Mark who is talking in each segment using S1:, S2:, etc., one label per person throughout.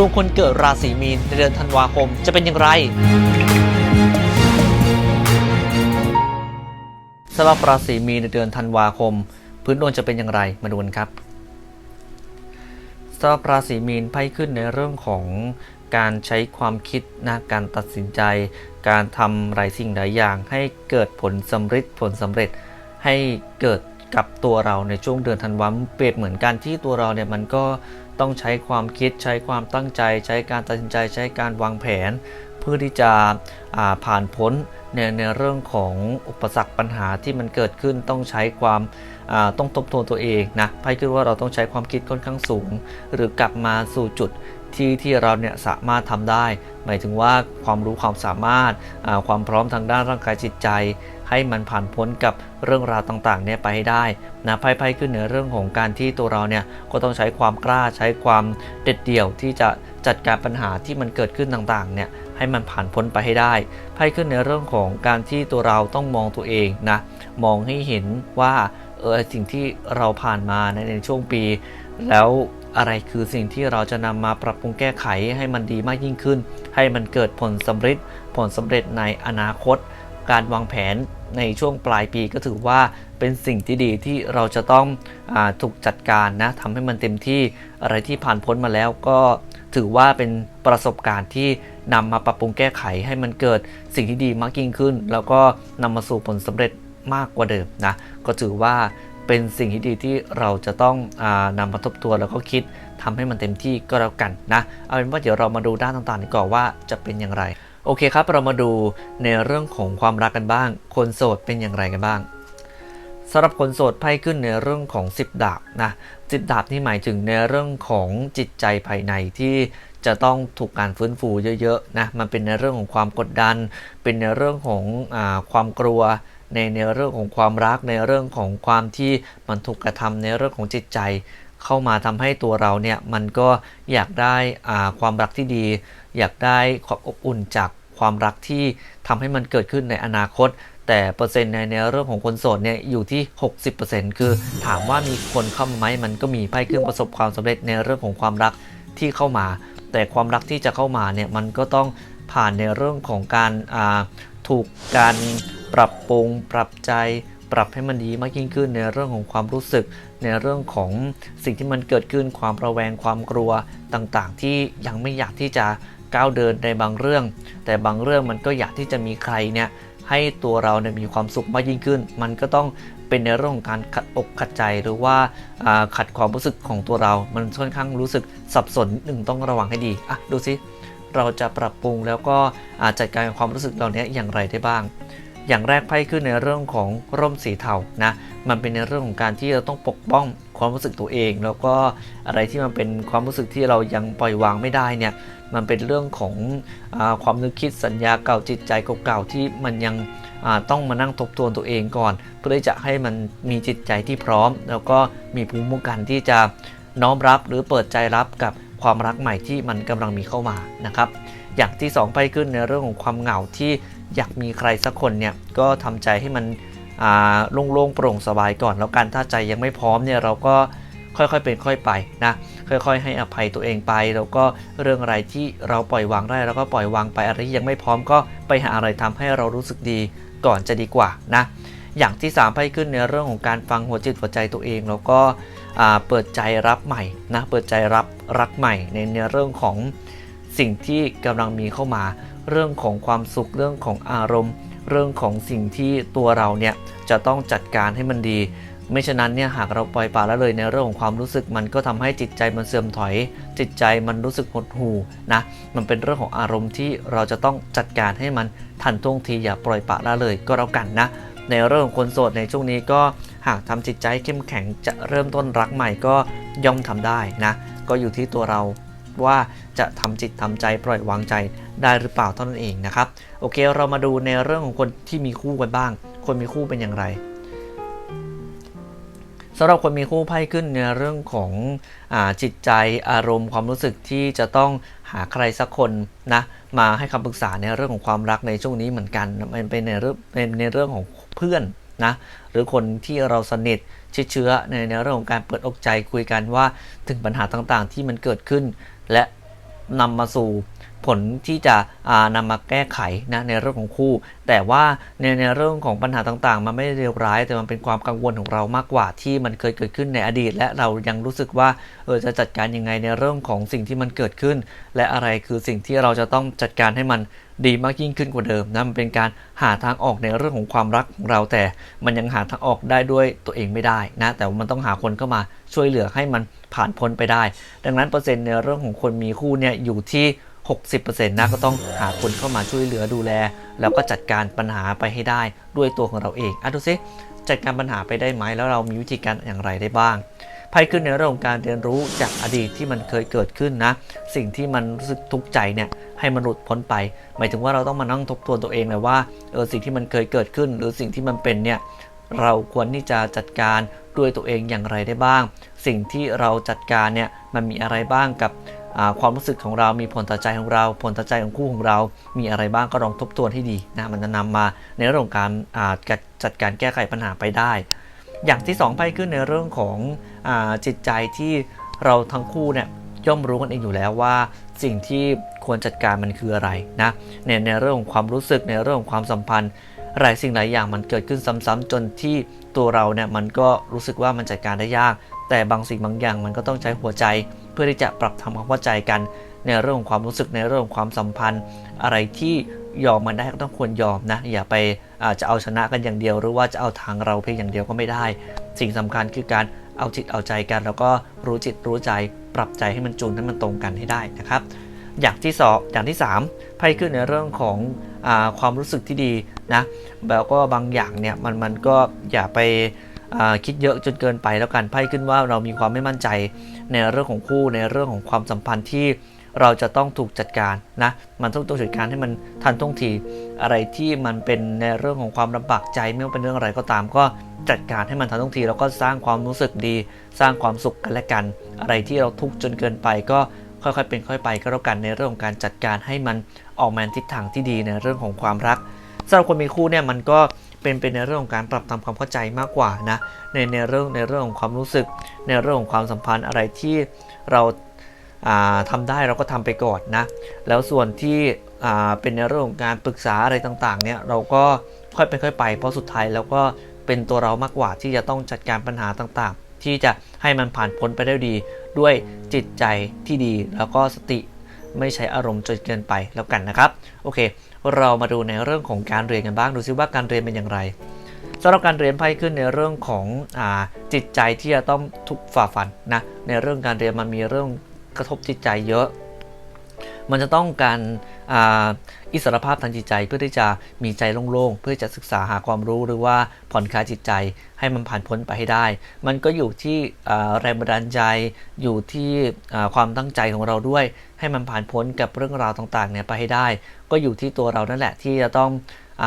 S1: ดวงคนเกิดราศีมีนในเดือนธันวาคมจะเป็นอย่างไรสำหรับราศีมีนในเดือนธันวาคม พื้นดวงจะเป็นอย่างไรมาดูกันครับสำหรับราศีมีนไพ่ขึ้นในเรื่องของการใช้ความคิดนะการตัดสินใจ การทำหลายสิ่งหลายอย่าง ให้เกิดผลสำเร็จผลสำเร็จให้เกิดกับตัวเราในช่วงเดือนธันวาคมเปรียบเหมือนกันที่ตัวเราเนี่ยมันก็ ต้องใช้ความคิดใช้ความตั้งใจ ใช้การตัดสินใจใช้การวางแผน เพื่อที่จะผ่านพ้นในในเรื่องของอุปสรรคปัญหาที่มันเกิดขึ้นต้องใช้ความต้องทบทวนตัวเองนะไพ่คิดว่าเราต้องใช้ความคิดค่อนข้างสูง หรือกลับมาสู่จุด ที่ที่เราเนี่ยสามารถทำได้ หมายถึงว่าความรู้ความสามารถความพร้อมทางด้านร่างกายจิตใจ ให้มันผ่านพ้นกับเรื่องราวต่างๆเนี่ยไปให้ได้นะไพ่ไพ่ขึ้นในเรื่องของการที่ตัวเราเนี่ยก็ต้องใช้ความกล้าใช้ความเด็ดเดี่ยวที่จะจัดการปัญหาที่มันเกิดขึ้นต่างๆเนี่ยให้มันผ่านพ้นไปให้ได้ไพ่ขึ้นในเรื่องของการที่ตัวเราต้องมองตัวเองนะมองให้เห็นว่าเออสิ่งที่เราผ่านมาในในช่วงปี แล้ว อะไรคือสิ่งที่เราจะนำมาปรับปรุงแก้ไขให้มันดีมากยิ่งขึ้น ให้มันเกิดผลสำเร็จผลสำเร็จในอนาคต การวางแผนในช่วงปลายปีก็ถือว่าเป็นสิ่งที่ดีที่เราจะต้องอถูกจัดการนะทำให้มันเต็มที่อะไรที่ผ่านพ้นมาแล้วก็ถือว่าเป็นประสบการณ์ที่นำมาปรับปรุงแก้ไขให้มันเกิดสิ่งที่ดีมากยิ่งขึ้น แล้วก็นำมาสู่ผลสำเร็จมากกว่าเดิมนะก็ถือว่า เป็นสิ่งที่ดีที่เราจะต้องอนำมาทบทวนแล้วก็คิดทำให้มันเต็มที่ก็แล้วกันนะเอาเป็นว่าเดี๋ยวเรามาดูด้านต่างๆก่อนว่าจะเป็นอย่างไร โอเคครับเรามาดูในเรื่องของความรักกันบ้าง คนโสดเป็นอย่างไรกันบ้างสำหรับคนโสดไพ่ขึ้นในเรื่องของ 10 ดาบนะสิบดาบนี่หมายถึงในเรื่องของจิตใจภายในที่จะต้องถูกการฟื้นฟูเยอะๆนะมันเป็นในเรื่องของความกดดัน เป็นในเรื่องของอความกลัว ในในเรื่องของความรักในเรื่องของความที่มันถูกกระทำในเรื่องของจิตใจ เข้ามาทำให้ตัวเราเนี่ยมันก็อยากได้ความรักที่ดี อยากได้ความอบอุ่นจากความรักที่ทำให้มันเกิดขึ้นในอนาคต แต่เปอร์เซ็นต์ในในเรื่องของคนโสดเนี่ยอยู่ที่ 60%คือถามว่ามีคนเข้ามาไหมมันก็มีไพ่เครื่องประสบความสำเร็จในเรื่องของความรักที่เข้ามา แต่ความรักที่จะเข้ามาเนี่ยมันก็ต้องผ่านในเรื่องของการถูกการ ปรับปรุง ปรับใจ ปรับให้มันดีมากยิ่งขึ้นในเรื่องของความรู้สึก ในเรื่องของสิ่งที่มันเกิดขึ้นความระแวงความกลัวต่างๆ ที่ยังไม่อยากที่จะก้าวเดินในบางเรื่อง แต่บางเรื่องมันก็อยากที่จะมีใครเนี่ยให้ตัวเราเนี่ยมีความสุขมากยิ่งขึ้น มันก็ต้องเป็นในเรื่องของการขัดอกขัดใจหรือว่าขัดความรู้สึกของตัวเรา มันค่อนข้างรู้สึกสับสนหนึ่งต้องระวังให้ดีอะดูสิเราจะปรับปรุงแล้วก็จจัดการความรู้สึกเหล่านี้อย่างไรได้บ้าง อย่างแรกไพ่ขึ้นในเรื่องของร่มสีเทานะมันเป็นในเรื่องของการที่เราต้องปกป้องความรู้สึกตัวเอง แล้วก็อะไรที่มันเป็นความรู้สึกที่เรายังปล่อยวางไม่ได้เนี่ยมันเป็นเรื่องของอความนึกคิดสัญญาเก่าจิตใจเก่าๆที่มันยังต้องมานั่งทบทวนตัวเองก่อน เพื่อจะให้มันมีจิตใจที่พร้อม แล้วก็มีภูมิคุ้มกันที่จะน้อมรับหรือเปิดใจรับกับความรักใหม่ที่มันกำลังมีเข้ามานะครับ อย่างที่2ไปขึ้นในเรื่องของความเหงาที่ อยากมีใครสักคนเนี่ยก็ทำใจให้มันโล่งๆโปร่งสบายก่อน แล้วกันถ้าใจยังไม่พร้อมเนี่ยเราก็ค่อยๆเป็นค่อยไปนะค่อยๆ ให้อภัยตัวเองไป แล้วก็เรื่องอะไรที่เราปล่อยวางได้เราก็ปล่อยวางไปอะไรที่ยังไม่พร้อมก็ไปหาอะไรทำให้เรารู้สึกดีก่อนจะดีกว่านะอย่างที่3ไปขึ้นในเรื่องของการฟังหัวจิตหัวใจตัวเอง แล้วก็เปิดใจรับใหม่นะเปิดใจรับรักใหม่ในในเรื่องของ สิ่งที่กำลังมีเข้ามา เรื่องของความสุขเรื่องของอารมณ์ เรื่องของสิ่งที่ตัวเราเนี่ยจะต้องจัดการให้มันดี ไม่ฉะนั้นเนี่ยหากเราปล่อยปละละเลยในเรื่องของความรู้สึกมันก็ทำให้จิตใจมันเสื่อมถอย จิตใจมันรู้สึกหดหู่นะมันเป็นเรื่องของอารมณ์ที่เราจะต้องจัดการให้มันทันท่วงทีอย่าปล่อยปละละเลยก็แล้วกันนะในเรื่องของคนโสดในช่วงนี้ก็หากทำจิตใจเข้มแข็งจะเริ่มต้นรักใหม่ก็ย่อมทำได้นะ ก็อยู่ที่ตัวเราว่า จะทำจิตทำใจปล่อยวางใจได้หรือเปล่าเท่านั้นเองนะครับ โอเคเรามาดูในเรื่องของคนที่มีคู่กันบ้าง คนมีคู่เป็นอย่างไรสำหรับคนมีคู่ไพ่ขึ้นในเรื่องของอจิตใจอารมณ์ความรู้สึกที่จะต้องหาใครสักคนนะมาให้คำปรึกษาในเรื่องของความรักในช่วงนี้เหมือนกันมันเป็นในเรื่องเป็นในเรื่องของเพื่อนนะหรือคนที่เราสนิทเชื้อในในเรื่องของการเปิดอกใจคุยกันว่าถึงปัญหาต่างๆ ที่มันเกิดขึ้น และ นำมาสู่ผลที่จะนำนำมาแก้ไขนะในเรื่องของคู่ แต่ว่าในในเรื่องของปัญหาต่างๆ มันไม่ได้เลวร้าย แต่มันเป็นความกังวลของเรามากกว่าที่มันเคยเกิดขึ้นในอดีต และเรายังรู้สึกว่าเออจะจัดการยังไงในเรื่องของสิ่งที่มันเกิดขึ้น และอะไรคือสิ่งที่เราจะต้องจัดการให้มัน ดีมากยิ่งขึ้นกว่าเดิมนะมันเป็นการหาทางออกในเรื่องของความรักของเราแต่มันยังหาทางออกได้ด้วยตัวเองไม่ได้นะแต่ว่ามันต้องหาคนเข้ามาช่วยเหลือให้มันผ่านพ้นไปได้ ดังนั้นเปอร์เซ็นต์ในเรื่องของคนมีคู่เนี่ยอยู่ที่ 60%นะก็ต้องหาคนเข้ามาช่วยเหลือดูแล แล้วก็จัดการปัญหาไปให้ได้ด้วยตัวของเราเองอะดูซิจัดการปัญหาไปได้ไหมแล้วเรามีวิธีการอย่างไรได้บ้าง ไพ่ขึ้นในเรื่องของการเรียนรู้จากอดีตที่มันเคยเกิดขึ้นนะ สิ่งที่มันรู้สึกทุกข์ใจเนี่ยให้มันหลุดพ้นไป หมายถึงว่าเราต้องมานั่งทบทวนตัวเองเลยว่าเออสิ่งที่มันเคยเกิดขึ้น หรือสิ่งที่มันเป็นเนี่ยเราควรที่จะจัดการด้วยตัวเองอย่างไรได้บ้าง สิ่งที่เราจัดการเนี่ยมันมีอะไรบ้างกับความรู้สึกของเรา มีผลต่อใจของเรา ผลต่อใจของคู่ของเรา มีอะไรบ้างก็ลองทบทวนให้ดีนะ มันจะนำมาในเรื่องของการจัดการแก้ไขปัญหาไปได้ อย่างที่2ไพ่ขึ้นในเรื่องของ จิตใจที่เราทั้งคู่เนี่ยย่อมรู้กันเองอยู่แล้วว่าสิ่งที่ควรจัดการมันคืออะไรนะในในเรื่องของความรู้สึกในเรื่องของความสัมพันธ์หลายสิ่งหลายอย่างมันเกิดขึ้นซ้ำๆจนที่ตัวเราเนี่ยมันก็รู้สึกว่ามันจัดการได้ยาก แต่บางสิ่งบางอย่างมันก็ต้องใช้หัวใจ เพื่อที่จะปรับทำความเข้าใจกัน ในเรื่องของความรู้สึกในเรื่องของความสัมพันธ์ อะไรที่ยอมมันได้ก็ต้องควรยอมนะอย่าไปอาจจะเอาชนะกันอย่างเดียว หรือว่าจะเอาทางเราเพียงอย่างเดียวก็ไม่ได้ สิ่งสำคัญคือการ เอาจิตเอาใจกัน แล้วก็รู้จิตรู้ใจปรับใจให้มันจูนให้มันตรงกันให้ได้นะครับ อย่างที่สองอย่างที่3ไพ่ขึ้นในเรื่องของอความรู้สึกที่ดีนะแล้วก็บางอย่างเนี่ยมันมันก็อย่าไปคิดเยอะจนเกินไปแล้วกันไพ่ขึ้นว่าเรามีความไม่มั่นใจในเรื่องของคู่ในเรื่องของความสัมพันธ์ที่ เราจะต้องถูกจัดการนะ มันต้องต้องจัดการให้มันทันท่วงที อะไรที่มันเป็นในเรื่องของความลำบากใจไม่ว่าเป็นเรื่องอะไรก็ตาม ก็จัดการให้มันทันท่วงที แล้วก็สร้างความรู้สึกดี สร้างความสุขกันและกัน อะไรที่เราทุกข์จนเกินไปก็ค่อยๆเป็นค่อยไปก็แล้วกันในเรื่องของการจัดการให้มันออกมาทิศทางที่ดีในเรื่องของความรักสำหรับคนมีคู่เนี่ยมันก็เป็นเป็นในเรื่องของการปรับทำความเข้าใจมากกว่านะในในเรื่องในเรื่องของความรู้สึก ในเรื่องของความสัมพันธ์อะไรที่เรา อ่าทำได้เราก็ทำไปก่อนนะ แล้วส่วนที่เป็นในเรื่องของการปรึกษาอะไรต่างๆเนี่ยเราก็ค่อยไปค่อยไป เพราะสุดท้ายแล้วก็เป็นตัวเรามากกว่าที่จะต้องจัดการปัญหาต่างๆ ที่จะให้มันผ่านพ้นไปได้ดี ด้วยจิตใจที่ดีแล้วก็สติไม่ใช้อารมณ์จนเกินไปแล้วกันนะครับ โอเค เรามาดูในเรื่องของการเรียนกันบ้างดูซิว่าการเรียนเป็นอย่างไรสำหรับการเรียนไพ่ขึ้นในเรื่องของอจิตใจที่จะต้องทุกฝ่าฟันนะในเรื่องการเรียนมันมีเรื่อง กระทบจิตใจเยอะ มันจะต้องการอาอิสรภาพทางจิตใจเพื่อที่จะมีใจโล่งๆ เพื่อจะศึกษาหาความรู้หรือว่าผ่อนคลายจิตใจให้มันผ่านพ้นไปให้ได้ มันก็อยู่ที่แรงบันดาลใจอยู่ที่ความตั้งใจของเราด้วย ให้มันผ่านพ้นกับเรื่องราวต่างๆเนี่ยไปให้ได้ ก็อยู่ที่ตัวเรานั่นแหละที่จะต้องอ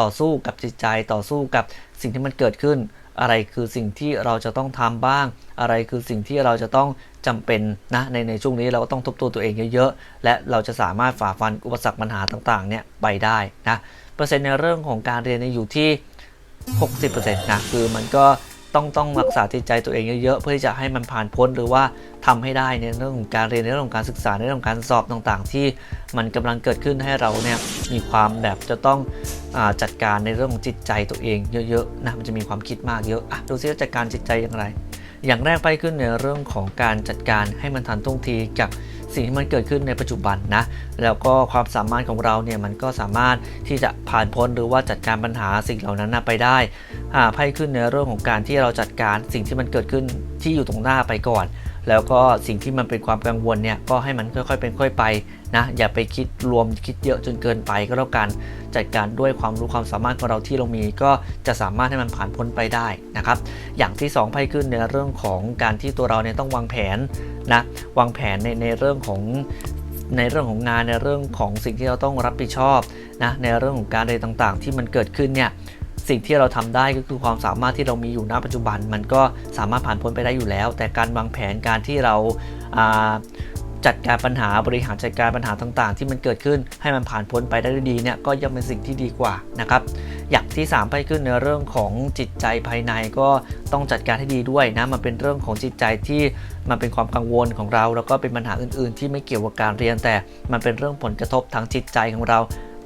S1: ต่อสู้กับจิตใจต่อสู้กับสิ่งที่มันเกิดขึ้น อะไรคือสิ่งที่เราจะต้องทำบ้าง อะไรคือสิ่งที่เราจะต้องจำเป็นนะในในช่วงนี้เราก็ต้องทบทวนตัวเองเยอะๆ และเราจะสามารถฝ่าฟันอุปสรรคปัญหาต่างๆเนี่ยไปได้นะเปอร์เซ็นต์ในเรื่องของการเรียนเนี่ยอยู่ที่ 60%นะคือมันก็ ต้องต้องรักษาจิตใจตัวเองเยอะๆ เพื่อที่จะให้มันผ่านพ้นหรือว่าทำให้ได้ในเรื่องของการเรียนในเรื่องของการศึกษาในเรื่องของการสอบต่างๆ ที่มันกำลังเกิดขึ้นให้เราเนี่ยมีความแบบจะต้องอจัดการในเรื่องของจิตใจตัวเองเยอะๆนะมันจะมีความคิดมากเยอะอะดูซิว่าจัดการจิตใจอย่างไร อย่างแรกไปขึ้นในเรื่องของการจัดการให้มันทันท่วงทีกับ สิ่งที่มันเกิดขึ้นในปัจจุบันนะแล้วก็ความสามารถของเราเนี่ยมันก็สามารถที่จะผ่านพ้นหรือว่าจัดการปัญหาสิ่งเหล่านั้นไปได้อ่าไพ่ขึ้นในเรื่องของการที่เราจัดการสิ่งที่มันเกิดขึ้นที่อยู่ตรงหน้าไปก่อน แล้วก็สิ่งที่มันเป็นความกังวลเนี่ยก็ให้มันค่อยๆเป็นค่อยไปนะอย่าไปคิดรวมคิดเยอะจนเกินไปก็แล้วกันจัดการด้วยความรู้ความสามารถของเราที่เรามี ก็จะสามารถให้มันผ่านพ้นไปได้นะครับ อย่างที่2ไพ่ขึ้นในเรื่องของการที่ตัวเราเนี่ยต้องวางแผนนะวางแผนในในเรื่องของในเรื่องของงานในเรื่องของสิ่งที่เราต้องรับผิดชอบนะในเรื่องของการอะไรต่างๆ ที่มันเกิดขึ้นเนี่ย สิ่งที่เราทำได้ก็คือความสามารถที่เรามีอยู่ณปัจจุบัน มันก็สามารถผ่านพ้นไปได้อยู่แล้ว แต่การวางแผนการที่เราาจัดการปัญหาบริหารจัดการปัญหาต่างๆ ที่มันเกิดขึ้นให้มันผ่านพ้นไปได้ด้วยดีเนี่ยก็ย่อมเป็นสิ่งที่ดีกว่านะครับอย่างที่ 3 ไปขึ้นในเรื่องของจิตใจภายในก็ต้องจัดการให้ดีด้วยนะมันเป็นเรื่องของจิตใจที่มันเป็นความกังวลของเรา แล้วก็เป็นปัญหาอื่น ๆ ที่ไม่เกี่ยวกับการเรียนแต่มันเป็นเรื่องผลกระทบทางจิตใจของเรา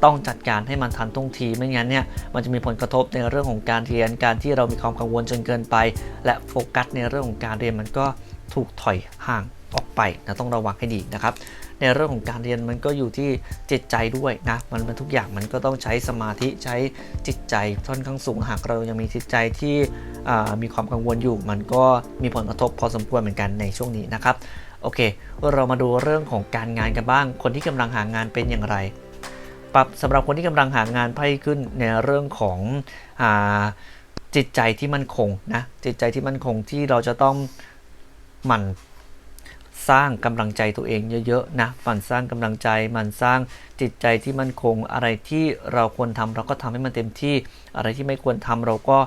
S1: ต้องจัดการให้มันทันท่วงทีไม่งั้นเนี่ยมันจะมีผลกระทบในเรื่องของการเรียนการที่เรามีความกังวลจนเกินไป และโฟกัสในเรื่องของการเรียนมันก็ถูกถอยห่างออกไปนะต้องระวังให้ดีนะครับในเรื่องของการเรียนมันก็อยู่ที่จิตใจด้วยนะมันมันทุกอย่างมันก็ต้องใช้สมาธิใช้จิตใจค่อนข้างสูงหากเรายังมีจิตใจที่มีความกังวลอยู่ มันก็มีผลกระทบพอสมควรเหมือนกันในช่วงนี้นะครับโอเค เรามาดูเรื่องของการงานกันบ้าง คนที่กำลังหางานเป็นอย่างไร ปรับสำหรับคนที่กำลังหางานไพ่ขึ้นในเรื่องของอจิตใจที่มั่นคงนะจิตใจที่มั่นคงที่เราจะต้องหมั่นสร้างกำลังใจตัวเองเยอะๆนะหมั่นสร้างกำลังใจหมั่นสร้างจิตใจที่มั่นคง อะไรที่เราควรทำเราก็ทำให้มันเต็มที่ อะไรที่ไม่ควรทำเราก็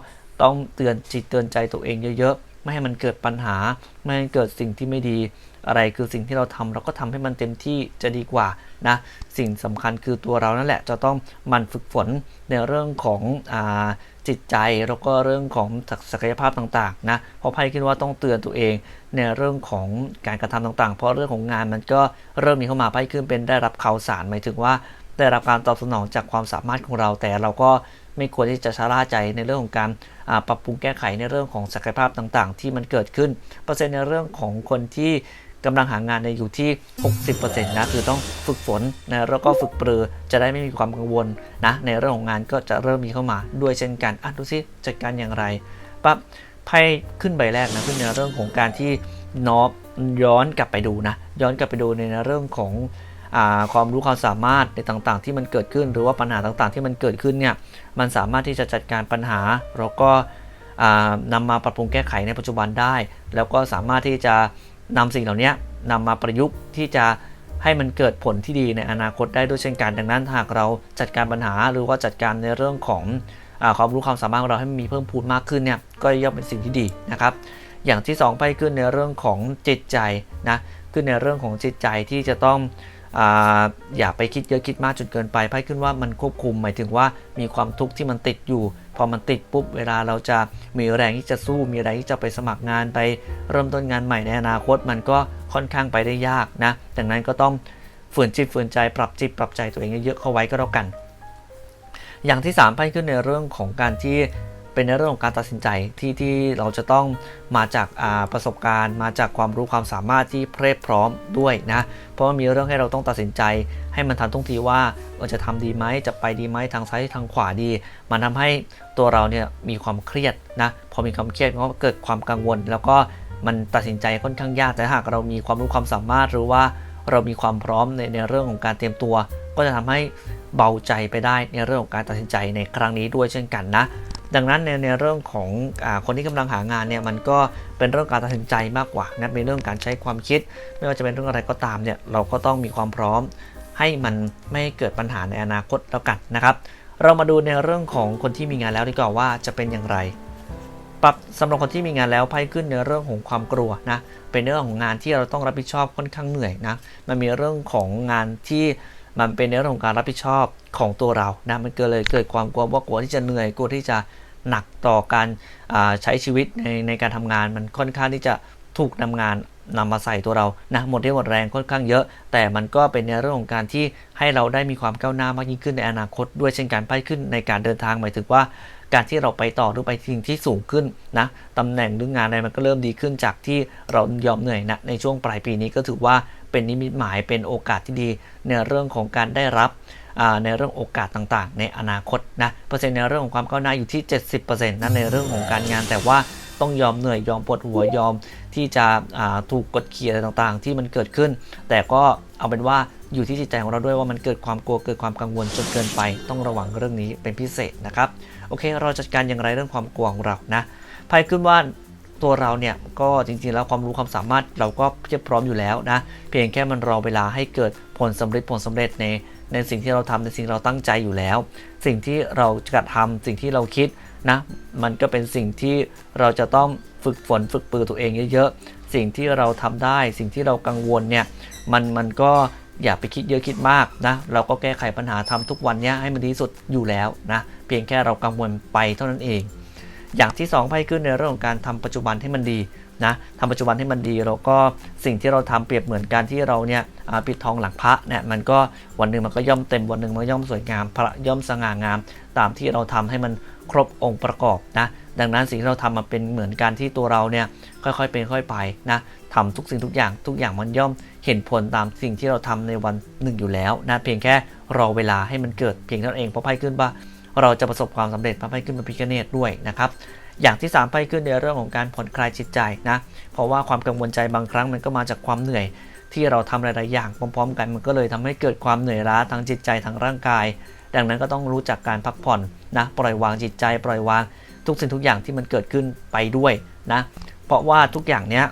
S1: ต้องเตือนจิตเตือนใจตัวเองเยอะๆ ไม่ให้มันเกิดปัญหา ไม่ให้เกิดสิ่งที่ไม่ดี อะไรคือสิ่งที่เราทำเราก็ทำให้มันเต็มที่จะดีกว่านะสิ่งสำคัญคือตัวเรานั่นแหละจะต้องมันฝึกฝนในเรื่องของอาจิตใจแล้วก็เรื่องของศักยภาพต่างๆนะเพราะไพ่คิดว่าต้องเตือนตัวเองในเรื่องของการกระทำต่างๆ เพราะเรื่องของงานมันก็เริ่มมีเข้ามาไพ่ขึ้นเป็นได้รับข่าวสารหมายถึงว่าได้รับการตอบสนองจากความสามารถของเรา แต่เราก็ไม่ควรที่จะชะล่าใจในเรื่องของการปรับปรุงแก้ไขในเรื่องของศักยภาพต่างๆ ที่มันเกิดขึ้น เปอร์เซ็นต์ในเรื่องของคนที่ กำลังหางานในอยู่ที่ 60%นะคือต้องฝึกฝนนะแล้วก็ฝึกปรือจะได้ไม่มีความกังวลนะในเรื่องของงานก็จะเริ่มมีเข้ามาด้วยเช่นกันอะดูซิจัดการอย่างไรปั๊บไพ่ขึ้นใบแรกนะขึ้นในเรื่องของการที่นอบย้อนกลับไปดูนะย้อนกลับไปดูในเรื่องของอความรู้ความสามารถในต่างๆ ที่มันเกิดขึ้น หรือว่าปัญหาต่างๆ ที่มันเกิดขึ้นเนี่ยมันสามารถที่จะจัดการปัญหาแล้วก็อ่านำมาปรับปรุงแก้ไขในปัจจุบันได้ แล้วก็สามารถที่จะ นำสิ่งเหล่านี้นำมาประยุกต์ที่จะให้มันเกิดผลที่ดีในอนาคตได้ด้วยเช่นกัน ดังนั้นหากเราจัดการปัญหาหรือว่าจัดการในเรื่องของอความรู้ความสามารถของเราให้มันมีเพิ่มพูนมากขึ้นเนี่ยก็ย่อมเป็นสิ่งที่ดีนะครับ อย่างที่ 2 ไปขึ้นในเรื่องของจิตใจนะขึ้นในเรื่องของจิตใจที่จะต้อง อย่าไปคิดเยอะคิดมากจนเกินไปไพ่ขึ้นว่ามันควบคุมหมายถึงว่ามีความทุกข์ที่มันติดอยู่ พอมันติดปุ๊บเวลาเราจะมีแรงที่จะสู้ มีแรงที่จะไปสมัครงานไป เริ่มต้นงานใหม่ในอนาคตมันก็ค่อนข้างไปได้ยากนะดังนั้นก็ต้องฝืนจิตฝืนใจปรับจิตปรับใจตัวเองเยอะๆเข้าไว้ก็แล้วกัน อย่างที่3ไพ่ขึ้นในเรื่องของการที่ เป็นในเรื่องของการตัดสินใจที่ที่เราจะต้องมาจากาประสบการณ์ มาจากความรู้ความสามารถที่เพรียบพร้อมด้วยนะ เพราะว่ามีเรื่องให้เราต้องตัดสินใจ ให้มันทันท่วงทีว่าเราจะทำดีไหมจะไปดีไหมทางซ้ายทางขวาดี มันทำให้ตัวเราเนี่ยมีความเครียดนะพอมีความเครียดก็เกิดความกังวล แล้วก็มันตัดสินใจค่อนข้างยากแต่หากเรามีความรู้ความสามารถหรือว่าเรามีความพร้อมในในเรื่องของการเตรียมตัว ก็จะทำให้เบาใจไปได้ในเรื่องของการตัดสินใจในครั้งนี้ด้วยเช่นกันนะ ดังนั้นในในเรื่องของอคนที่กำลังหางานเนี่ยมันก็เป็นเรื่องการตัดสินใจมากกว่านะเป็นเรื่องการใช้ความคิด ไม่ว่าจะเป็นเรื่องอะไรก็ตามเนี่ยเราก็ต้องมีความพร้อม ให้มันไม่เกิดปัญหาในอนาคตแล้วกันนะครับ เรามาดูในเรื่องของคนที่มีงานแล้วดีกว่าว่าจะเป็นอย่างไรปรับสำหรับคนที่มีงานแล้วไพ่ขึ้นในเรื่องของความกลัวนะเป็นเรื่องของงานที่เราต้องรับผิดชอบค่อนข้างเหนื่อยนะมันมีเรื่องของงานที่ มันเป็นในเรื่องของการรับผิดชอบของตัวเรานะมันเกิดเลยเกิดความกลัวว่ากลัวที่จะเหนื่อยกลัวที่จะหนักต่อการใช้ชีวิตในในการทำงาน มันค่อนข้างที่จะถูกนำงานนำมาใส่ตัวเรานะหมดเรี่ยวหมดแรงค่อนข้างเยอะ แต่มันก็เป็นในเรื่องของการที่ให้เราได้มีความก้าวหน้ามากยิ่งขึ้นในอนาคตด้วยเช่นการไปขึ้นในการเดินทางหมายถึงว่า การที่เราไปต่อหรือไปสิ่งที่สูงขึ้นนะตำแหน่งหรืองานอะไรมันก็เริ่มดีขึ้นจากที่เรายอมเหนื่อยนะในช่วงปลายปีนี้ก็ถือว่าเป็นนิมิตหมายเป็นโอกาสที่ดีในเรื่องของการได้รับในเรื่องโอกาสต่างๆ ในอนาคตนะเปอร์เซ็นต์ในเรื่องของความก้าวหน้าอยู่ที่ 70%นะในเรื่องของการงานแต่ว่าต้องยอมเหนื่อยยอมปวดหัวยอมที่จะถูกกดขี่อะไรต่างๆ ที่มันเกิดขึ้น แต่ก็เอาเป็นว่าอยู่ที่จิตใจของเราด้วยว่ามันเกิดความกลัวเกิดความกังวลจนเกินไป ต้องระวังเรื่องนี้เป็นพิเศษนะครับ โอเค เราจัดการอย่างไรเรื่องความกลัวของเรานะไพ่ขึ้นว่าตัวเราเนี่ยก็จริงๆแล้วความรู้ความสามารถเราก็เพียบพร้อมอยู่แล้วนะเพียงแค่มันรอเวลาให้เกิดผลสำเร็จผลสำเร็จในในสิ่งที่เราทำในสิ่งเราตั้งใจอยู่แล้ว สิ่งที่เราจะทำสิ่งที่เราคิดนะมันก็เป็นสิ่งที่เราจะต้องฝึกฝนฝึกปือตัวเองเยอะๆสิ่งที่เราทำได้ สิ่งที่เรากังวลเนี่ยมันมันก็ อย่าไปคิดเยอะคิดมากนะ เราก็แก้ไขปัญหาทำทุกวันเนี้ยให้มันดีที่สุดอยู่แล้วนะ เพียงแค่เรากังวลไปเท่านั้นเอง อย่างที่2ไพ่ขึ้นในเรื่องของการทำปัจจุบันให้มันดีนะทำปัจจุบันให้มันดีแล้วก็สิ่งที่เราทำเปรียบเหมือนการที่เราเนี่ยปิดทองหลังพระเนี่ยมันก็วันหนึ่งมันก็ย่อมเต็มวันหนึ่งมันย่อมสวยงาม พระย่อมสง่างาม ตามที่เราทำให้มันครบองค์ประกอบนะดังนั้นสิ่งที่เราทำมาเป็นเหมือนการที่ตัวเราเนี่ยค่อยๆเป็นค่อยไปนะทำทุกสิ่งทุกอย่างทุกอย่างมันย่อม เห็นผลตามสิ่งที่เราทำในวันหนึ่งอยู่แล้วนะเพียงแค่รอเวลาให้มันเกิดเพียงเท่านั้นเองเพราะไพ่ขึ้นว่าเราจะประสบความสำเร็จพระไพ่ขึ้นเป็นพิฆเนตด้วยนะครับอย่างที่3ไพ่ขึ้นในเรื่องของการผ่อนคลายจิตใจนะเพราะว่าความกังวลใจบางครั้งมันก็มาจากความเหนื่อย ที่เราทำหลายๆอย่างพร้อม ๆ กันมันก็เลยทำให้เกิดความเหนื่อยล้าทางจิตใจทางร่างกาย ดังนั้นก็ต้องรู้จักการพักผ่อนนะปล่อยวางจิตใจ ปล่อยวางทุกสิ่งทุกอย่างที่มันเกิดขึ้นไปด้วยนะเพราะว่าทุกอย่างเนี้ย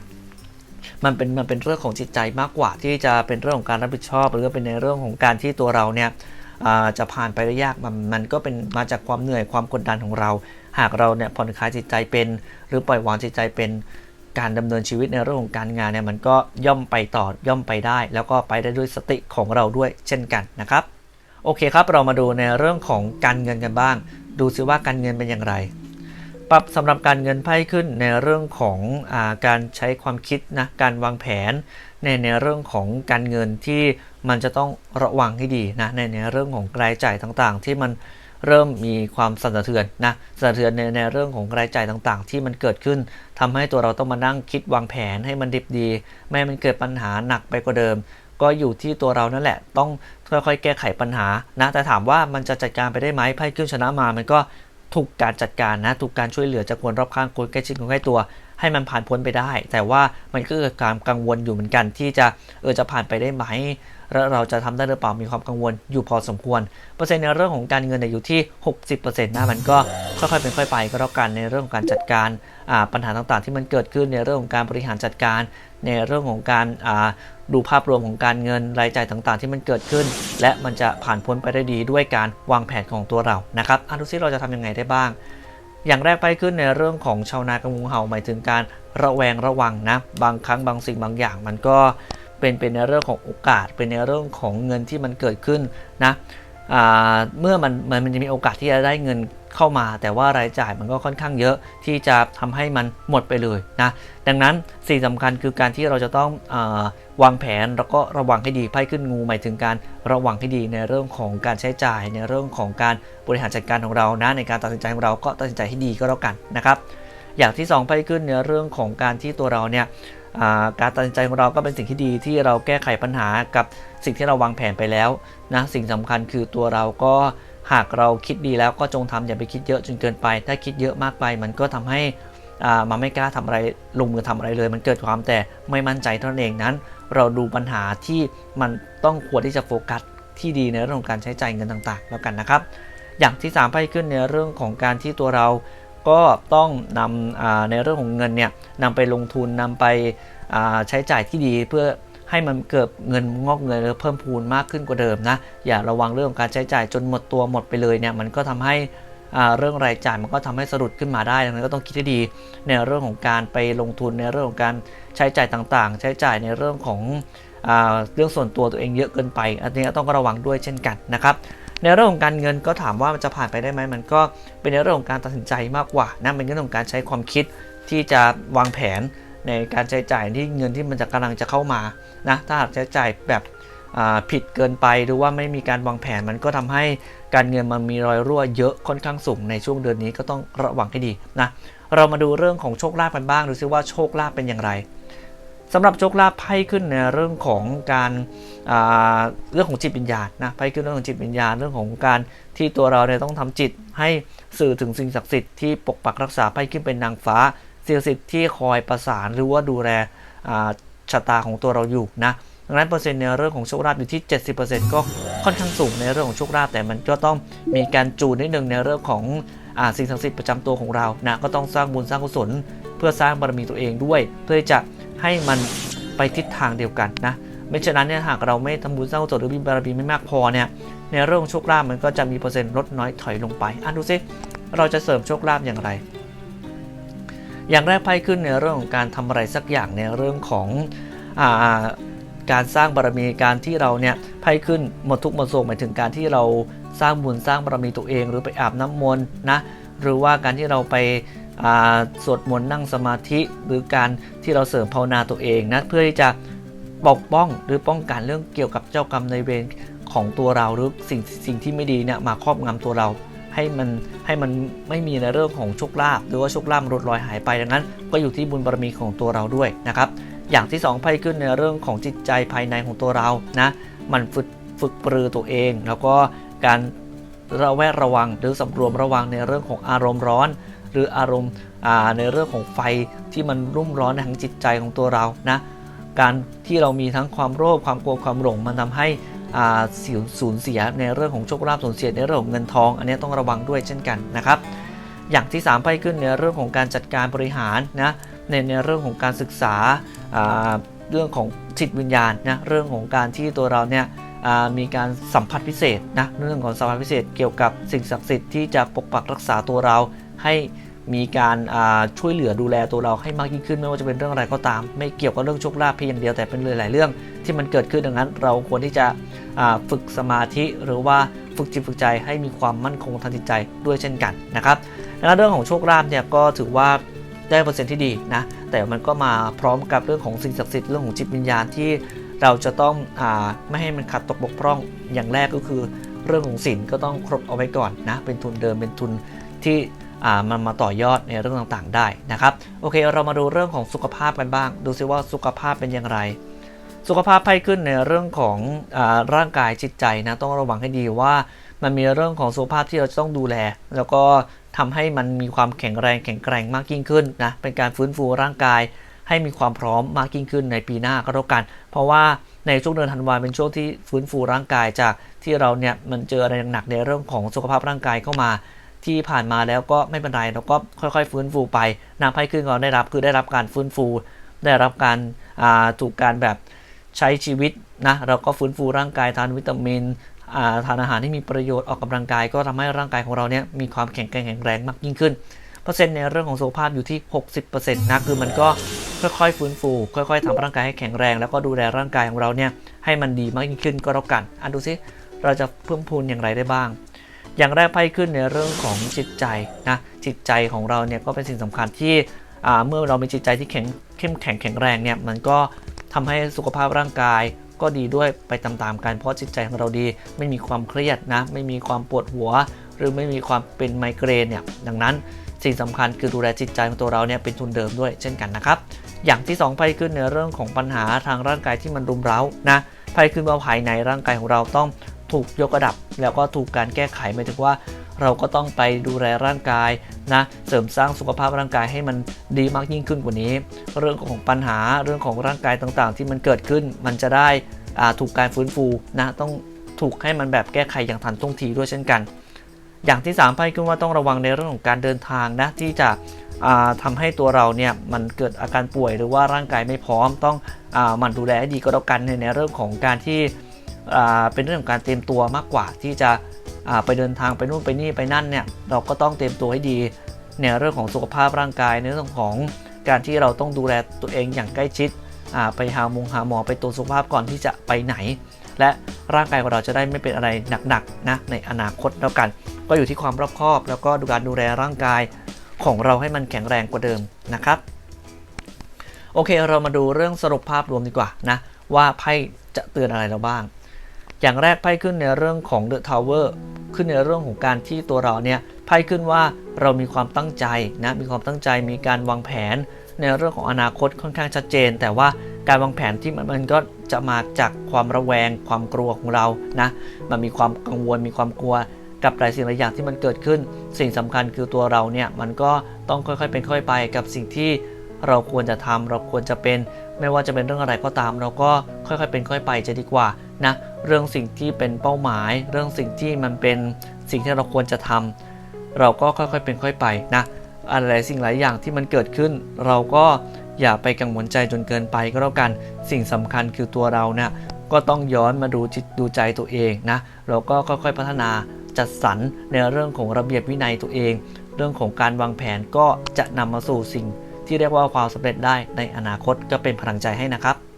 S1: มันเป็นมันเป็นเรื่องของจิตใจมากกว่าที่จะเป็นเรื่องของการรับผิดชอบ หรือเป็นในเรื่องของการที่ตัวเราเนี่ยจะผ่านไปได้ยากมันมันก็เป็นมาจากความเหนื่อยความกดดันของเรา หากเราเนี่ยผ่อนคลายจิตใจเป็น หรือปล่อยวางจิตใจเป็นการดำเนินชีวิตในเรื่องของการงานเนี่ยมันก็ย่อมไปต่อย่อมไปได้ แล้วก็ไปได้ด้วยสติของเราด้วยเช่นกันนะครับ โอเคครับเรามาดูในเรื่องของการเงินกันบ้าง ดูซิว่าการเงินเป็นอย่างไร ปรับสำหรับการเงินไพ่ขึ้นในเรื่องของอาการใช้ความคิดนะการวางแผน ในในเรื่องของการเงินที่มันจะต้องระวังให้ดีนะในในเรื่องของรายจ่ายต่างๆ ที่มันเริ่มมีความสั่นสะเทือนนะสั่นสะเทือนในในเรื่องของรายจ่ายต่างๆ ที่มันเกิดขึ้นทำให้ตัวเราต้องมานั่งคิดวางแผนให้มันดิบดี ไม่ให้มันเกิดปัญหาหนักไปกว่าเดิม ก็อยู่ที่ตัวเรานั่นแหละ ต้องค่อยๆแก้ไขปัญหานะแต่ถามว่ามันจะจัดการไปได้ไหมไพ่ขึ้นชนะมามันก็ ถูกการจัดการนะถูกการช่วยเหลือจากคนรอบข้างคนใกล้ชิดคนใกล้ตัว ให้มันผ่านพ้นไปได้ แต่ว่ามันก็เกิดความกังวลอยู่เหมือนกัน ที่จะเออจะผ่านไปได้ไหมแล้วเราจะทำได้หรือเปล่ามีความกังวลอยู่พอสมควร เปอร์เซ็นต์ในเรื่องของการเงินเนี่ยอยู่ที่ 60%นะมันก็ค่อยๆเป็นค่อยไปก็แล้วกันในเรื่องของการจัดการปัญหาต่างๆ ที่มันเกิดขึ้นในเรื่องของการบริหารจัดการ ในเรื่องของการ ดูภาพรวมของการเงินรายจ่ายต่างๆ ที่มันเกิดขึ้น และมันจะผ่านพ้นไปได้ดีด้วยการวางแผนของตัวเรานะครับอะดูซิเราจะทำยังไงได้บ้าง อย่างแรกไปขึ้นในเรื่องของชาวนากับงูเห่าหมายถึงการระแวงระวังนะบางครั้งบางสิ่งบางอย่าง มันก็เป็นเป็นในเรื่องของโอกาส เป็นในเรื่องของเงินที่มันเกิดขึ้นนะเมื่อมันมันจะมีโอกาสที่จะได้เงิน เข้ามา แต่ว่ารายจ่ายมันก็ค่อนข้างเยอะที่จะทำให้มันหมดไปเลยนะดังนั้นสิ่งสำคัญคือการที่เราจะต้องอวางแผนแล้วก็ระวังให้ดีไพ่ขึ้นงูหมายถึงการระวังให้ดีในเรื่องของการใช้จ่าย ในเรื่องของการบริหารจัดการของเรานะในการตัดสินใจของเราก็ตัดสินใจให้ดีก็แล้วกันนะครับ อย่างที่2ไพ่ขึ้นในเรื่องของการที่ตัวเราเนี่ยการตัดสินใจของเราก็เป็นสิ่งที่ดีที่เราแก้ไขปัญหากับสิ่งที่เราวางแผนไปแล้วนะสิ่งสำคัญคือตัวเราก็ หากเราคิดดีแล้วก็จงทำอย่าไปคิดเยอะจนเกินไป ถ้าคิดเยอะมากไป มันก็ทำให้อ่ามันไม่กล้าทำอะไรลงมือทำอะไรเลย มันเกิดความแต่ไม่มั่นใจเท่านั้นเองนั้น เราดูปัญหาที่มันต้องควรที่จะโฟกัสที่ดีในเรื่องของการใช้จ่ายเงินต่างๆ แล้วกันนะครับ อย่างที่3ไพ่ขึ้นในเรื่องของการที่ตัวเราก็ต้องนำในเรื่องของเงินเนี่ยนำไปลงทุนนำไปใช้จ่ายที่ดีเพื่อ ให้มันเกิดเงินงอกเงินหรือเพิ่มพูนมากขึ้นกว่าเดิมนะ อย่าระวังเรื่องของการใช้จ่ายจนหมดตัวหมดไปเลยเนี่ยมันก็ทำให้อ่าเรื่องรายจ่ายมันก็ทำให้สะดุดขึ้นมาได้ดังนั้นก็ต้องคิดให้ดีในเรื่องของการไปลงทุนในเรื่องของการใช้จ่ายต่างๆ ใช้จ่ายในเรื่องของอ่าเรื่องส่วนตัวตัวเองเยอะเกินไป อันนี้ต้องระวังด้วยเช่นกันนะครับในเรื่องของการเงินก็ถามว่ามันจะผ่านไปได้ไหมมันก็เป็นในเรื่องของการตัดสินใจมากกว่านะเป็นเรื่องของการใช้ความคิดที่จะวางแผน ในการใช้จ่ายที่เงินที่มันจะกำลังจะเข้ามานะถ้าหากใช้จ่ายแบบผิดเกินไปหรือว่าไม่มีการวางแผนมันก็ทำให้การเงินมันมีรอยรั่วเยอะค่อนข้างสูงในช่วงเดือนนี้ก็ต้องระวังให้ดีนะเรามาดูเรื่องของโชคลาภกันบ้างดูซิว่าโชคลาภเป็นอย่างไรสำหรับโชคลาภไพ่ขึ้นในเรื่องของการาเรื่องของจิตวิญญาณนะไปคือเรื่องของจิตวิญญาณเรื่องของการที่ตัวเราเนี่ยต้องทำจิตให้สื่อถึงสิ่งศักดิ์สิทธิ์ที่ปกปักรักษาไปขึ้นเป็นนางฟ้า สิ่งศักดิ์สิทธิ์ที่คอยประสานหรือว่าดูแลชะตาของตัวเราอยู่นะดังนั้นเปอร์เซ็นต์ในเรื่องของโชคลาภอยู่ที่ 70%ก็ค่อนข้างสูงในเรื่องของโชคลาภแต่มันก็ต้องมีการจูนนิดนึงในเรื่องของอสิ่งศักดิ์สิทธิ์ประจำตัวของเรานะก็ต้องสร้างบุญสร้างกุศล เพื่อสร้างบารมีตัวเองด้วย เพื่อจะให้มันไปทิศทางเดียวกันนะไม่เช่นนั้นเนี่ยหากเราไม่ทำบุญสร้างกุศลหรือมีบารมีไม่มากพอเนี่ยในเรื่องของโชคลาภมันก็จะมีเปอร์เซ็นต์ลดน้อยถอยลงไปอะดูซิเราจะเสริมโชคลาภอย่างไร อย่างแรกไพ่ขึ้นในเรื่องของการทำอะไรสักอย่างในเรื่องของอาการสร้างบารมีการที่เราเนี่ยไพ่ขึ้นหมดทุกหมดโศกหมายถึงการที่เราสร้างบุญสร้างบารมีตัวเอง หรือไปอาบน้ำมนต์นะหรือว่าการที่เราไปาสวดมนต์นั่งสมาธิ หรือการที่เราเสริมภาวนาตัวเองนะเพื่อที่จะปกป้องหรือป้องกันเรื่องเกี่ยวกับเจ้ากรรมในเวรของตัวเราหรือสิ่งสิ่งที่ไม่ดีเนี่ยมาครอบงำตัวเรา ให้มันให้มันไม่มีในเรื่องของโชคลาภหรือว่าโชคลาภลดลอยหายไปดังนั้น ก็อยู่ที่บุญบารมีของตัวเราด้วยนะครับอย่างที่2ไพ่ขึ้นในเรื่องของจิตใจภายในของตัวเรานะมันฝึกฝึกปรือตัวเอง แล้วก็การระแวดระวังหรือสำรวมระวังในเรื่องของอารมณ์ร้อน หรืออารมณ์ในเรื่องของไฟที่มันรุ่มร้อนในทางจิตใจของตัวเรานะการที่เรามีทั้งความโลภความกลัวความหลงมันทำให้ สูญสูญเสียในเรื่องของโชคลาภสูญเสียในเรื่องของเงินทอง อันนี้ต้องระวังด้วยเช่นกันนะครับ อย่างที่ 3 ไปขึ้นในเรื่องของการจัดการบริหารนะในในเรื่องของการศึกษาเรื่องของจิตวิญญาณนะเรื่องของการที่ตัวเราเนี่ยมีการสัมผัสพิเศษนะเรื่องของสัมผัสพิเศษเกี่ยวกับสิ่งศักดิ์สิทธิ์ที่จะปกปักรักษาตัวเราให้ มีการช่วยเหลือดูแลตัวเราให้มากยิ่งขึ้น ไม่ว่าจะเป็นเรื่องอะไรก็ตาม ไม่เกี่ยวกับเรื่องโชคลาภเพียงอย่างเดียวแต่เป็นหลายๆเรื่องที่มันเกิดขึ้นดังนั้น เราควรที่จะฝึกสมาธิหรือว่าฝึกจิตฝึกใจให้มีความมั่นคงทางจิตใจด้วยเช่นกันนะครับดังนั้นเรื่องของโชคลาภเนี่ยก็ถือว่าได้เปอร์เซ็นต์ที่ดีนะแต่มันก็มาพร้อมกับเรื่องของสิ่งศักดิ์สิทธิ์เรื่องของจิตวิญญาณที่เราจะต้องอไม่ให้มันขัดตกบกพร่องอย่างแรกก็คือ เรื่องของศีลก็ต้องครบเอาไว้ก่อนนะเป็นทุนเดิมเป็นทุนที่ มันมาต่อยอดในเรื่องต่างๆ ได้นะครับโอเค เรามาดูเรื่องของสุขภาพกันบ้าง ดูซิว่าสุขภาพเป็นอย่างไร สุขภาพไพ่ขึ้นในเรื่องของอร่างกายจิตใจนะต้องระวังให้ดีว่ามันมีเรื่องของสุขภาพที่เราจะต้องดูแล แล้วก็ทำให้มันมีความแข็งแรงแข็งแกร่งมากยิ่งขึ้นนะเป็นการฟื้นฟูร่างกายให้มีความพร้อมมากยิ่งขึ้นในปีหน้าก็แล้วกัน เพราะว่าในช่วงเดือนธันวาเป็นช่วงที่ฟื้นฟูร่างกายจากที่เราเนี่ยมันเจออะไรหนักในเรื่องของสุขภาพร่างกายเข้ามา ที่ผ่านมาแล้วก็ไม่เป็นไรเราก็ค่อยๆ ฟื้นฟูไปนำให้ขึ้นก่อนได้รับคือได้รับการฟื้นฟู ได้รับการาถูกการแบบใช้ชีวิตนะเราก็ฟื้นฟูร่างกายทานวิตามินาทานอาหารที่มีประโยชน์ออกกำลังกาย ก็ทำให้ร่างกายของเราเนี่ยมีความแข็งแกร่งแข็งแรงมากยิ่งขึ้นเปอร์เซ็นต์ในเรื่องของสุขภาพอยู่ที่ 60%นะคือมันก็ค่อยๆฟื้นฟู ค่อยๆทำร่างกายให้แข็งแรง แล้วก็ดูแลร่างกายของเราเนี่ยให้มันดีมากยิ่งขึ้นก็แล้วกันอะดูซิเราจะเพิ่มพูนอย่างไรได้บ้าง อย่างแรกไพ่ขึ้นในเรื่องของจิตใจนะจิตใจของเราเนี่ยก็เป็นสิ่งสำคัญที่อ่าเมื่อเรามีจิตใจที่แข็งเข้มแข็งแข็งแรงเนี่ยมันก็ทำให้สุขภาพร่างกายก็ดีด้วยไปตามๆกันเพราะจิตใจของเราดี ไม่มีความเครียดนะไม่มีความปวดหัว หรือไม่มีความเป็นไมเกรนเนี่ยดังนั้นสิ่งสำคัญคือดูแลจิตใจของตัวเราเนี่ยเป็นทุนเดิมด้วยเช่นกันนะครับอย่างที่2ไพ่ขึ้นในเรื่องของปัญหาทางร่างกายที่มันรุมเร้านะไพ่ขึ้นว่าภายในร่างกายของเราต้อง ถูกยกระดับ แล้วก็ถูกการแก้ไขหมายถึงว่า เราก็ต้องไปดูแลร่างกายนะเสริมสร้างสุขภาพร่างกายให้มันดีมากยิ่งขึ้นกว่านี้ เรื่องของปัญหาเรื่องของร่างกายต่างๆ ที่มันเกิดขึ้น มันจะได้ถูกการฟื้นฟูนะต้องถูกให้มันแบบแก้ไขอย่างทันท่วงทีด้วยเช่นกัน อย่างที่3ไพ่ขึ้นว่าต้องระวังในเรื่องของการเดินทางนะที่จะทำาให้ตัวเราเนี่ยมันเกิดอาการป่วยหรือว่าร่างกายไม่พร้อมต้องอมันดูแลให้ดีก็แล้วกันในเรื่องของการที่ เป็นเรื่องของการเตรียมตัวมากกว่าที่จะไปเดินทางไปนู่นไปนี่ไปนั่นเนี่ยเราก็ต้องเตรียมตัวให้ดีในเรื่องของสุขภาพร่างกายในเรื่องของการที่เราต้องดูแลตัวเองอย่างใกล้ชิดไปหาหมงหาหมอไปตรวจสุขภาพก่อนที่จะไปไหน และร่างกายของเราจะได้ไม่เป็นอะไรหนักๆนะในอนาคตแล้วกัน ก็อยู่ที่ความรอบคอบ แล้วก็ดูการดูแลร่างกายของเราให้มันแข็งแรงกว่าเดิมนะครับ โอเคเรามาดูเรื่องสรุปภาพรวมดีกว่านะว่าไพ่จะเตือนอะไรเราบ้าง อย่างแรกไพ่ขึ้นในเรื่องของ The Tower ขึ้นในเรื่องของการที่ตัวเราเนี่ยไพ่ขึ้นว่าเรามีความตั้งใจนะมีความตั้งใจมีการวางแผน ในเรื่องของอนาคตค่อนข้างชัดเจน แต่ว่าการวางแผนที่มันมันก็จะมาจากความระแวง ความกลัวของเรานะมันมีความกังวลมีความกลัวกับหลายสิ่งหลายอย่างที่มันเกิดขึ้น สิ่งสำคัญคือตัวเราเนี่ยมันก็ต้องค่อยๆเป็นค่อยไปกับสิ่งที่เราควรจะทำเราควรจะเป็น ไม่ว่าจะเป็นเรื่องอะไรก็ตาม เราก็ค่อยๆเป็นค่อยไปจะดีกว่านะ เรื่องสิ่งที่เป็นเป้าหมาย เรื่องสิ่งที่มันเป็นสิ่งที่เราควรจะทำเราก็ค่อยๆเป็นค่อยไปนะอะไรสิ่งหลายอย่างที่มันเกิดขึ้น เราก็อย่าไปกังวลใจจนเกินไปก็แล้วกันสิ่งสำคัญคือตัวเราเนี่ยก็ต้องย้อนมาดูจิตดูใจตัวเองนะเราก็ค่อยๆพัฒนาจัดสรรในเรื่องของระเบียบวินัยตัวเอง เรื่องของการวางแผนก็จะนำมาสู่สิ่งที่เรียกว่าความสำเร็จได้ในอนาคตก็เป็นพลังใจให้นะครับ